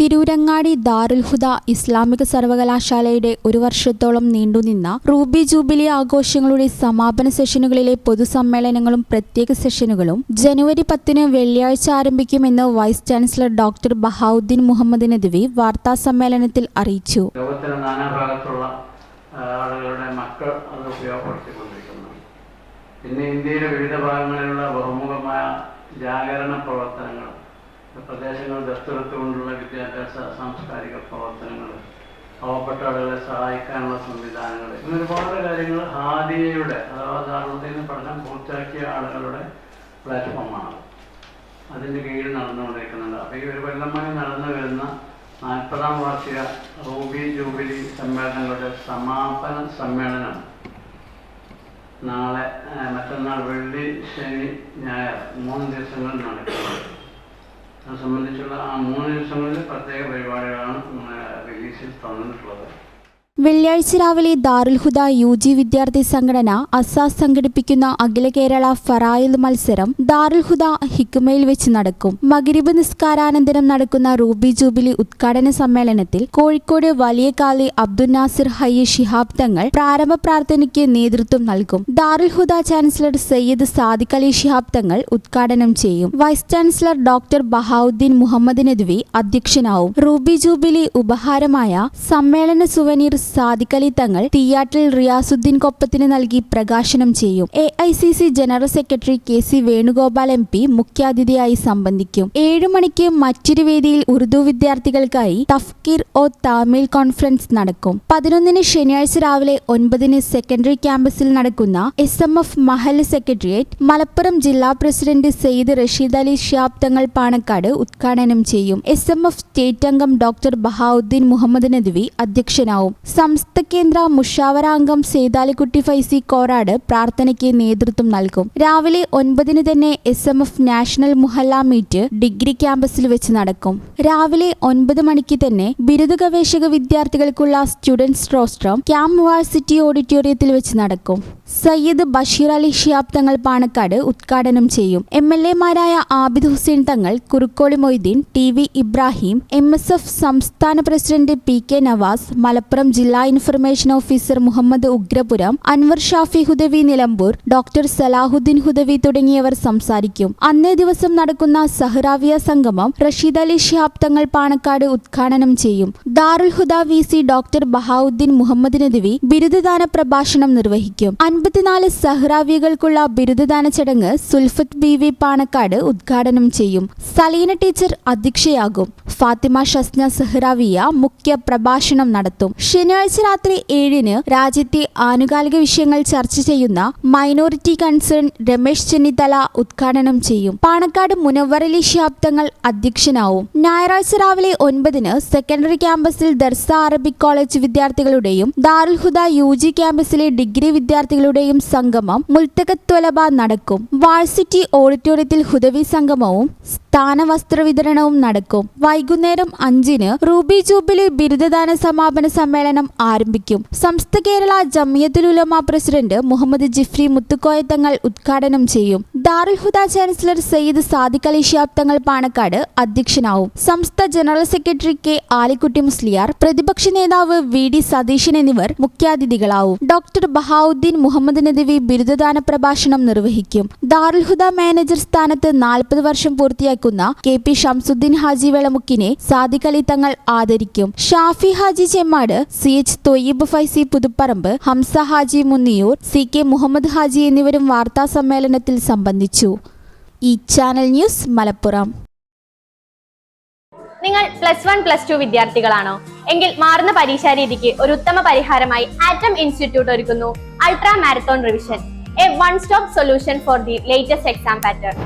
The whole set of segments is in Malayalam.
തിരൂരങ്ങാടി ദാറുൽഹുദ ഇസ്ലാമിക സർവകലാശാലയുടെ ഒരു വർഷത്തോളം നീണ്ടുനിന്ന റൂബി ജൂബിലി ആഘോഷങ്ങളുടെ സമാപന സെഷനുകളിലെ പൊതുസമ്മേളനങ്ങളും പ്രത്യേക സെഷനുകളും ജനുവരി പത്തിന് വെള്ളിയാഴ്ച ആരംഭിക്കുമെന്ന് vice chancellor doctor Bahauddeen Muhammad Nadvi വാർത്താ സമ്മേളനത്തിൽ അറിയിച്ചു. മക്കൾ പിന്നെ ഇന്ത്യയിലെ വിവിധ ഭാഗങ്ങളിലുള്ള ബഹുമുഖമായ ജാഗരണ പ്രവർത്തനങ്ങൾ പ്രദേശങ്ങൾ ദത്തെടുത്തുകൊണ്ടുള്ള വിദ്യാഭ്യാസ സാംസ്കാരിക പ്രവർത്തനങ്ങൾ പാവപ്പെട്ട ആളുകളെ സഹായിക്കാനുള്ള സംവിധാനങ്ങൾ ഇങ്ങനെ ഒരുപാട് കാര്യങ്ങൾ ഹാദിയയുടെ അഥവാ ദാറുദ്ദീൻ പഠനം പൂർത്തിയാക്കിയ ആളുകളുടെ പ്ലാറ്റ്ഫോമാണ്. അതിന്റെ കീഴിൽ നടന്നുകൊണ്ടിരിക്കുന്നുണ്ട്. അപ്പോൾ ഈ ഒരു കൊല്ലമായി നടന്നു വരുന്ന നാൽപ്പതാം വാർഷിക റൂബി ജൂബിലി സമ്മേളനങ്ങളുടെ സമാപന സമ്മേളനം നാളെ മറ്റന്നാൾ വെള്ളി ശനി ഞായർ മൂന്ന് ദിവസങ്ങളിൽ നടക്കുന്നത് അത് സംബന്ധിച്ചുള്ള ആ മൂന്ന് ദിവസങ്ങളിൽ പ്രത്യേക പരിപാടികളാണ് റിലീസിൽ തന്നിട്ടുള്ളത് വെള്ളിയാഴ്ച രാവിലെ ദാറുൽഹുദ യു ജി വിദ്യാർത്ഥി സംഘടന അസാസ് സംഘടിപ്പിക്കുന്ന അഖില കേരള ഫറായിൽ മത്സരം ദാറുൽഹുദ ഹിക്കുമയിൽ വെച്ച് നടക്കും. മകരീബ് നിസ്കാരാനന്തരം നടക്കുന്ന റൂബി ജൂബിലി ഉദ്ഘാടന സമ്മേളനത്തിൽ കോഴിക്കോട് വലിയ കാലി അബ്ദുൽ നാസിർ ഹയ്യ ഷിഹാബ് തങ്ങൾ പ്രാരംഭ പ്രാർത്ഥനയ്ക്ക് നേതൃത്വം നൽകും. ദാറുൽഹുദ ചാൻസലർ സയ്യിദ് സാദിഖ് അലി ഷിഹാബ് തങ്ങൾ ഉദ്ഘാടനം ചെയ്യും. Vice chancellor doctor Bahauddeen Muhammad Nadvi അധ്യക്ഷനാവും. Ruby jubilee ഉപഹാരമായ സമ്മേളന സുവനീർ സാദിഖ് അലി തങ്ങൾ തീയാട്ടിൽ റിയാസുദ്ദീൻ കൊപ്പത്തിന് നൽകി പ്രകാശനം ചെയ്യും. A I C C general secretary K C Venugopal M P മുഖ്യാതിഥിയായി സംബന്ധിക്കും. ഏഴു മണിക്ക് മറ്റൊരു വേദിയിൽ ഉറുദു വിദ്യാർത്ഥികൾക്കായി തഫ്കീർ ഒ താമിൽ കോൺഫറൻസ് നടക്കും. പതിനൊന്നിന് ശനിയാഴ്ച രാവിലെ ഒൻപതിന് സെക്കൻഡറി ക്യാമ്പസിൽ നടക്കുന്ന S M F Mahal secretariat Malappuram ജില്ലാ പ്രസിഡന്റ് സെയ്ദ് റഷീദ് അലി ഷിയാബ് തങ്ങൾ പാണക്കാട് ഉദ്ഘാടനം ചെയ്യും. എസ് എം എഫ് സ്റ്റേറ്റ് അംഗം ഡോക്ടർ ബഹാവുദ്ദീൻ മുഹമ്മദ് നദ്വി അധ്യക്ഷനാവും. സംസ്ഥ കേന്ദ്ര മുഷാവര അംഗം സേതാലിക്കുട്ടി ഫൈസി കോറാട് പ്രാർത്ഥനയ്ക്ക് നേതൃത്വം നൽകും. രാവിലെ ഒൻപതിന് തന്നെ S M F national mohalla meet degree ക്യാമ്പസിൽ വെച്ച് നടക്കും. രാവിലെ ഒൻപത് മണിക്ക് തന്നെ ബിരുദ ഗവേഷക വിദ്യാർത്ഥികൾക്കുള്ള സ്റ്റുഡൻസ് റോസ്റ്റർ ക്യാമ്പ് വാഴ്സിറ്റി ഓഡിറ്റോറിയത്തിൽ വെച്ച് നടക്കും. സയ്യിദ് ബഷീർ അലി ഷിയാബ് തങ്ങൾ പാണക്കാട് ഉദ്ഘാടനം ചെയ്യും. M L എമാരായ Abid Hussain Thangal Kurukkoli Moideen T V Ibrahim M S F സംസ്ഥാന president P K Navas Malappuram ജില്ലാ information officer Muhammad Ugrapuram Anwar Shafi Hudawi Nilambur doctor Salahuddeen Hudawi തുടങ്ങിയവർ സംസാരിക്കും. അന്നേ ദിവസം നടക്കുന്ന സഹ്റാവിയ സംഗമം റഷീദ് അലി ഷിയാബ് തങ്ങൾ പാണക്കാട് ഉദ്ഘാടനം ചെയ്യും. Darul Huda V C doctor Bahauddeen Muhammad Nadvi ബിരുദദാന പ്രഭാഷണം നിർവഹിക്കും. അൻപത്തിനാല് സഹ്റാവികൾക്കുള്ള ബിരുദദാന ചടങ്ങ് സുൽഫത്ത് ബി വി പാണക്കാട് ഉദ്ഘാടനം ചെയ്യും. സലീന ടീച്ചർ അധ്യക്ഷയാകും. ഫാത്തിമ ഷസ്ന സഹ്രാവിയ മുഖ്യ പ്രഭാഷണം നടത്തും. ശനിയാഴ്ച രാത്രി ഏഴിന് രാജ്യത്തെ ആനുകാലിക വിഷയങ്ങൾ ചർച്ച ചെയ്യുന്ന മൈനോറിറ്റി കൺസേൺ രമേശ് ചെന്നിത്തല ഉദ്ഘാടനം ചെയ്യും. പാണക്കാട് മുനവറലി ശാബ്ദങ്ങൾ അധ്യക്ഷനാവും. ഞായറാഴ്ച രാവിലെ ഒൻപതിന് സെക്കൻഡറി ക്യാമ്പസിൽ ദർസ അറബിക് കോളേജ് വിദ്യാർത്ഥികളുടെയും ദാറുൽ ഹുദ യു ജി ക്യാമ്പസിലെ ഡിഗ്രി വിദ്യാർത്ഥികളുടെയും സംഗമം മുൽത്തകത്വലബ നടക്കും. വാഴ്സിറ്റി ഓഡിറ്റോറിയത്തിൽ ഹുദവി സംഗമവും സ്ഥാനവസ്ത്ര വിതരണവും നടക്കും. വൈകുന്നേരം അഞ്ചിന് റൂബി ജൂബിലി ബിരുദദാന സമാപന സമ്മേളനം ആരംഭിക്കും. സംസ്ഥ കേരള ജമിയത്തുൽ ഉലമ പ്രസിഡന്റ് മുഹമ്മദ് ജിഫ്രി മുത്തുക്കോയ തങ്ങൾ ഉദ്ഘാടനം ചെയ്യും. ദാറുൽ ഹുദ ചാൻസലർ സയ്യിദ് സാദിഖ് അലി ഷിയാബ് തങ്ങൾ പാണക്കാട് അധ്യക്ഷനാവും. സംസ്ഥ general secretary K Alikutty Musliyar പ്രതിപക്ഷ നേതാവ് വി ഡി സതീശൻ എന്നിവർ മുഖ്യാതിഥികളാവും. ഡോക്ടർ ബഹാവുദ്ദീൻ മുഹമ്മദ് നദവി ബിരുദദാന പ്രഭാഷണം നിർവഹിക്കും. ദാറുൽഹുദ മാനേജർ സ്ഥാനത്ത് നാൽപ്പത് വർഷം പൂർത്തിയാക്കുന്ന കെ പി ഷംസുദ്ദീൻ ഹാജി വെളമുക്കിനെ സാദിഖ് അലി തങ്ങൾ ആദരിക്കും. Shafi Haji Chemmad C H Thoyyib Faizy Puthuparamba Hamza Haji Munniyur C K Muhammad Haji എന്നിവരും വാർത്താ സമ്മേളനത്തിൽ സംബന്ധിച്ചു. ഈ ചാനൽ ന്യൂസ് മലപ്പുറം. നിങ്ങൾ പ്ലസ് വൺ പ്ലസ് ടു വിദ്യാർത്ഥികളാണോ? എങ്കിൽ മാറുന്ന പരീക്ഷാ രീതിക്ക് ഒരു ഉത്തമ പരിഹാരമായി ആറ്റം ഇൻസ്റ്റിറ്റ്യൂട്ട് ഒരുക്കുന്നു. Ultra marathon revision a one stop solution for the latest exam pattern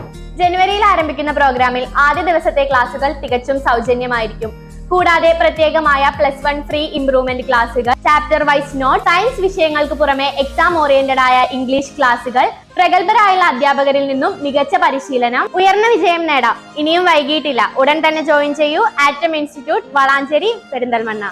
ജനുവരിയിൽ ആരംഭിക്കുന്ന പ്രോഗ്രാമിൽ ആദ്യ ദിവസത്തെ ക്ലാസുകൾ തികച്ചും സൗജന്യമായിരിക്കും. കൂടാതെ പ്രത്യേകമായ പ്ലസ് വൺ ഫ്രീ ഇംപ്രൂവ്മെന്റ് ക്ലാസുകൾ ചാപ്റ്റർ വൈസ് നോട്ട് സയൻസ് വിഷയങ്ങൾക്ക് പുറമെ എക്സാം ഓറിയന്റഡ് ആയ ഇംഗ്ലീഷ് ക്ലാസുകൾ പ്രഗത്ഭരായുള്ള അധ്യാപകരിൽ നിന്നും മികച്ച പരിശീലനം ഉയർന്ന വിജയം നേടാം. ഇനിയും വൈകിട്ടില്ല. ഉടൻ തന്നെ ജോയിൻ ചെയ്യൂ. Atom institute Valanchery Perinthalmanna.